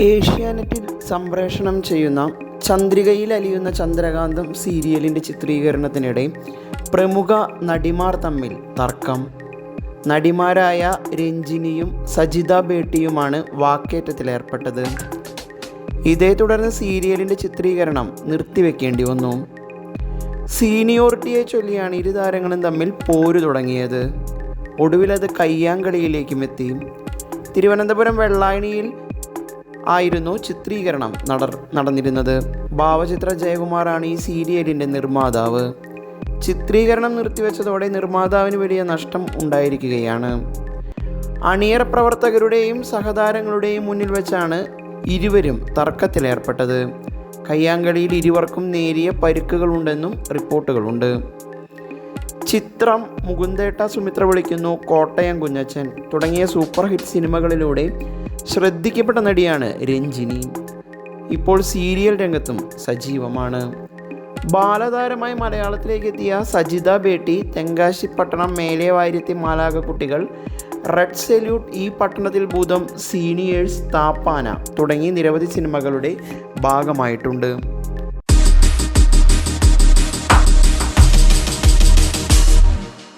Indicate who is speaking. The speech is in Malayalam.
Speaker 1: ഏഷ്യാനെറ്റിൽ സംപ്രേഷണം ചെയ്യുന്ന ചന്ദ്രികയിൽ അലിയുന്ന ചന്ദ്രകാന്തം സീരിയലിന്റെ ചിത്രീകരണത്തിനിടെ പ്രമുഖ നടിമാർ തമ്മിൽ തർക്കം. നടിമാരായ രഞ്ജിനിയും സജിത ബേട്ടിയുമാണ് വാക്കേറ്റത്തിലേർപ്പെട്ടത്. ഇതേ തുടർന്ന് സീരിയലിന്റെ ചിത്രീകരണം നിർത്തിവെക്കേണ്ടി വന്നു. സീനിയോറിറ്റിയെ ചൊല്ലിയാണ് ഇരു താരങ്ങളും തമ്മിൽ പോര് തുടങ്ങിയത്. ഒടുവിലത് കയ്യാങ്കളിയിലേക്കും എത്തി. തിരുവനന്തപുരം വെള്ളായണിയിൽ ആയിരുന്നു ചിത്രീകരണം നട നടന്നിരുന്നത്. ഭാവചിത്ര ജയകുമാറാണ് ഈ സീരിയലിന്റെ നിർമ്മാതാവ്. ചിത്രീകരണം നിർത്തിവെച്ചതോടെ നിർമ്മാതാവിന് വലിയ നഷ്ടം ഉണ്ടായിരിക്കുകയാണ്. അണിയർ പ്രവർത്തകരുടെയും സഹതാരങ്ങളുടെയും മുന്നിൽ വെച്ചാണ് ഇരുവരും തർക്കത്തിലേർപ്പെട്ടത്. കയ്യാങ്കളിയിൽ ഇരുവർക്കും നേരിയ പരിക്കുകളുണ്ടെന്നും റിപ്പോർട്ടുകളുണ്ട്. ചിത്രം മുകുന്ദേട്ട സുമിത്ര വിളിക്കുന്നു കോട്ടയം കുഞ്ഞച്ചൻ തുടങ്ങിയ സൂപ്പർ ഹിറ്റ് സിനിമകളിലൂടെ ശ്രദ്ധിക്കപ്പെട്ട നടിയാണ് രഞ്ജിനി. ഇപ്പോൾ സീരിയൽ രംഗത്തും സജീവമാണ്. ബാലതാരമായി മലയാളത്തിലേക്ക് എത്തിയ സജിത ബേട്ടി തെങ്കാശി പട്ടണം മേലെ വാര്യത്തി മാലാക കുട്ടികൾ റെഡ് സെല്യൂട്ട് ഈ പട്ടണത്തിൽ ഭൂതം സീനിയേഴ്സ് താപ്പാന തുടങ്ങി നിരവധി സിനിമകളുടെ ഭാഗമായിട്ടുണ്ട്.